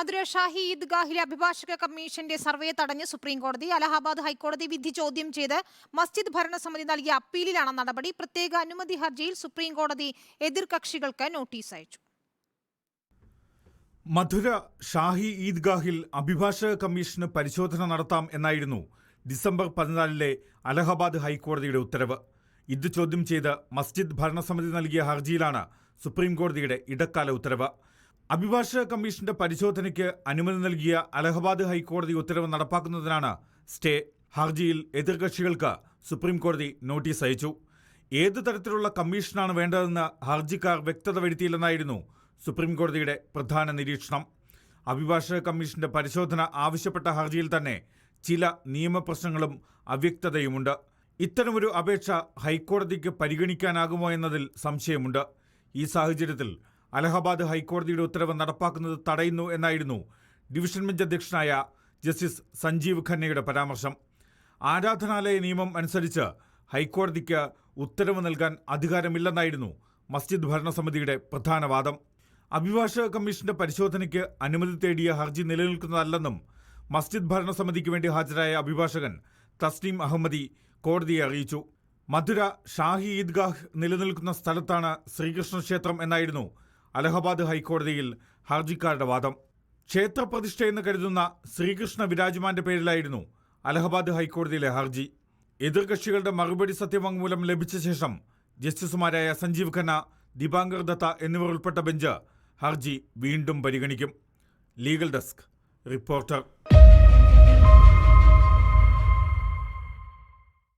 മധുര ഷാഹി ഈദ്ഗാഹിലെ അഭിഭാഷക കമ്മീഷന്റെ സർവേ തടഞ്ഞ് സുപ്രീംകോടതി അലഹാബാദ് ഹൈക്കോടതി വിധി ചോദ്യം ചെയ്ത് മസ്ജിദ് ഭരണസമിതി നൽകിയ അപ്പീലിലാണ് നടപടി. പ്രത്യേക അനുമതി ഹർജിയിൽ സുപ്രീംകോടതി എതിർകക്ഷികൾക്ക് നോട്ടീസ് അയച്ചു. മധുര ഷാഹി ഈദ്ഗാഹിൽ അഭിഭാഷക കമ്മീഷന് പരിശോധന നടത്താം എന്നായിരുന്നു ഡിസംബർ പതിനാലിലെ അലഹബാദ് ഹൈക്കോടതിയുടെ ഉത്തരവ്. ഇത് ചോദ്യം ചെയ്ത് മസ്ജിദ് ഭരണസമിതി നൽകിയ ഹർജിയിലാണ് സുപ്രീംകോടതിയുടെ ഇടക്കാല ഉത്തരവ്. അഭിഭാഷക കമ്മീഷന്റെ പരിശോധനയ്ക്ക് അനുമതി നൽകിയ അലഹബാദ് ഹൈക്കോടതി ഉത്തരവ് നടപ്പാക്കുന്നതിനാണ് സ്റ്റേ ഹർജിയിൽ എതിർകക്ഷികൾക്ക് സുപ്രീംകോടതി നോട്ടീസ് അയച്ചു. ഏത് തരത്തിലുള്ള കമ്മീഷനാണ് വേണ്ടതെന്ന് ഹർജിക്കാർ വ്യക്തത വരുത്തിയില്ലെന്നായിരുന്നു സുപ്രീംകോടതിയുടെ പ്രധാന നിരീക്ഷണം. അഭിഭാഷക കമ്മീഷന്റെ പരിശോധന ആവശ്യപ്പെട്ട ഹർജിയിൽ തന്നെ ചില നിയമപ്രശ്നങ്ങളും അവ്യക്തതയുമുണ്ട്. ഇത്തരമൊരു അപേക്ഷ ഹൈക്കോടതിക്ക് പരിഗണിക്കാനാകുമോ എന്നതിൽ സംശയമുണ്ട്. ഈ സാഹചര്യത്തിൽ അലഹബാദ് ഹൈക്കോടതിയുടെ ഉത്തരവ് നടപ്പാക്കുന്നത് തടയുന്നു എന്നായിരുന്നു ഡിവിഷൻ ബെഞ്ച് അധ്യക്ഷനായ ജസ്റ്റിസ് സഞ്ജീവ് ഖന്നയുടെ പരാമർശം. ആരാധനാലയ നിയമം അനുസരിച്ച് ഹൈക്കോടതിക്ക് ഉത്തരവ് നൽകാൻ അധികാരമില്ലെന്നായിരുന്നു മസ്ജിദ് ഭരണസമിതിയുടെ പ്രധാന വാദം. അഭിഭാഷക കമ്മീഷന്റെ പരിശോധനയ്ക്ക് അനുമതി തേടിയ ഹർജി നിലനിൽക്കുന്നതല്ലെന്നും മസ്ജിദ് ഭരണസമിതിക്ക് വേണ്ടി ഹാജരായ അഭിഭാഷകൻ തസ്നീം അഹമ്മദി കോടതിയെ അറിയിച്ചു. മധുര ഷാഹി ഈദ്ഗാഹ് നിലനിൽക്കുന്ന സ്ഥലത്താണ് ശ്രീകൃഷ്ണ ക്ഷേത്രം എന്നായിരുന്നു അലഹബാദ് ഹൈക്കോടതിയിൽ ഹർജിക്കാരുടെ വാദം. ക്ഷേത്രപ്രതിഷ്ഠയെന്ന് കരുതുന്ന ശ്രീകൃഷ്ണ വിരാജ്മാന്റെ പേരിലായിരുന്നു അലഹബാദ് ഹൈക്കോടതിയിലെ ഹർജി. എതിർകക്ഷികളുടെ മറുപടി സത്യവാങ്മൂലം ലഭിച്ച ശേഷം ജസ്റ്റിസുമാരായ സഞ്ജീവ് ഖന്ന ദിബാങ്കർ ദത്ത എന്നിവർ ഉൾപ്പെട്ട ബെഞ്ച് ഹർജി വീണ്ടും പരിഗണിക്കും. Legal desk reporter.